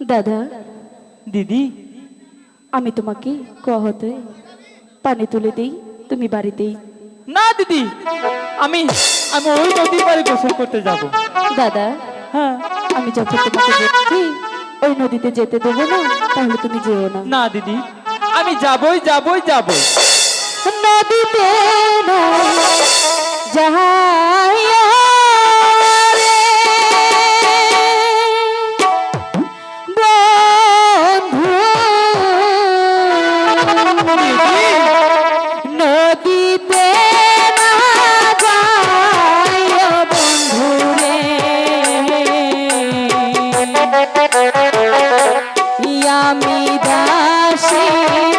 দাদা দিদি আমি তোমাকে কহতে পানি তুলে দেই তুমি বাড়িতেই। না দিদি আমি আমি ওই নদীর পাড়ে গোসল করতে যাব। দাদা হ্যাঁ। আমি যখন তোমাকে বলছি ওই নদীতে যেতে দেবো না তাহলে তুমি যেও না। না দিদি আমি যাবই যাবই যাবই। নদীতে যাহাইয়া আমি দাসী।